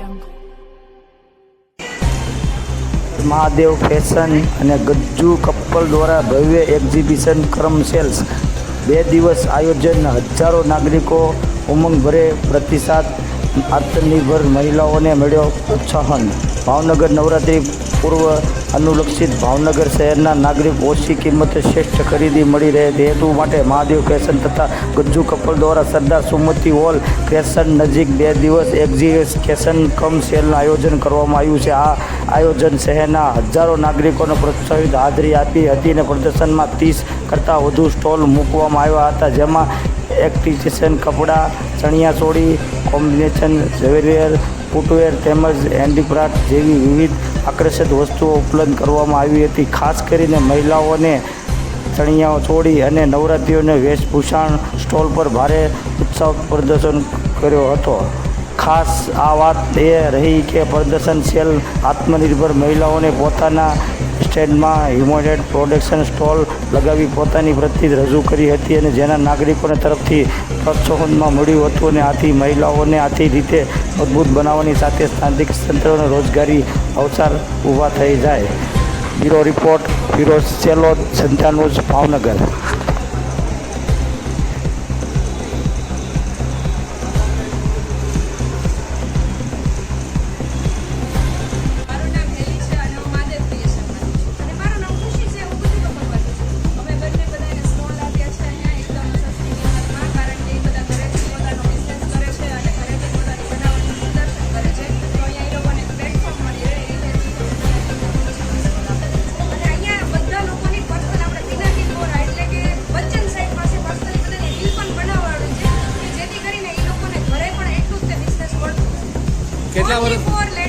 jungle. Mahadev fashion અને ગજ્જુ કપ્પલ દ્વારા ભવ્ય એક્ઝિબિશન કરમ સેલ્સ. બે દિવસ આયોજન. હજારો નાગરિકો ઉમંગભરે પ્રતિસાદ. આત્મનિર્ભર મહિલાઓને મળ્યો પ્રોત્સાહન. ભાવનગર નવરાત્રિ પૂર્વ અનુલક્ષિત ભાવનગર શહેરના નાગરિક ઓછી કિંમતે શ્રેષ્ઠ ખરીદી મળી રહે તે હેતુ માટે મહાદેવ ફેશન તથા ગજ્જુ કપલ દ્વારા સરદાર સુમતિ હોલ ફેશન નજીક બે દિવસ એક્ઝિબિશન કમ સેલનું આયોજન કરવામાં આવ્યું છે. આ આયોજન શહેરના હજારો નાગરિકોને પ્રોત્સાહિત હાજરી આપી હતી અને પ્રદર્શનમાં ત્રીસ કરતાં વધુ સ્ટોલ મૂકવામાં આવ્યા હતા, જેમાં એક્ટિશિયન કપડાં ચણિયાચોળી કોમ્બિનેશન, ઝવેરવેર, ફૂટવેર તેમજ હેન્ડીક્રાફ્ટ જેવી વિવિધ આકર્ષક વસ્તુઓ ઉપલબ્ધ કરવામાં આવી હતી. ખાસ કરીને મહિલાઓને ચણિયાઓ ચોળી અને નવરાત્રિઓને વેશભૂષણ સ્ટોલ પર ભારે ઉત્સાહ પ્રદર્શન કર્યો હતો. ખાસ આ વાત એ રહી કે પ્રદર્શન સેલ આત્મનિર્ભર મહિલાઓને પોતાના સ્ટેન્ડમાં હિમોડેડ પ્રોડક્શન સ્ટોલ લગાવી પોતાની પ્રતિ રજૂ કરી હતી અને જેના નાગરિકોને તરફથી પ્રોત્સાહનમાં મળ્યું હતું અને આથી મહિલાઓને આથી રીતે મજબૂત બનાવવાની સાથે સ્થાનિક તંત્રોને રોજગારી અવસર ઊભા થઈ જાય. બ્યુરો રિપોર્ટ, ફિરોઝ સેલો સંતાનુજ ભાવનગર. કેટલા વર્ષ?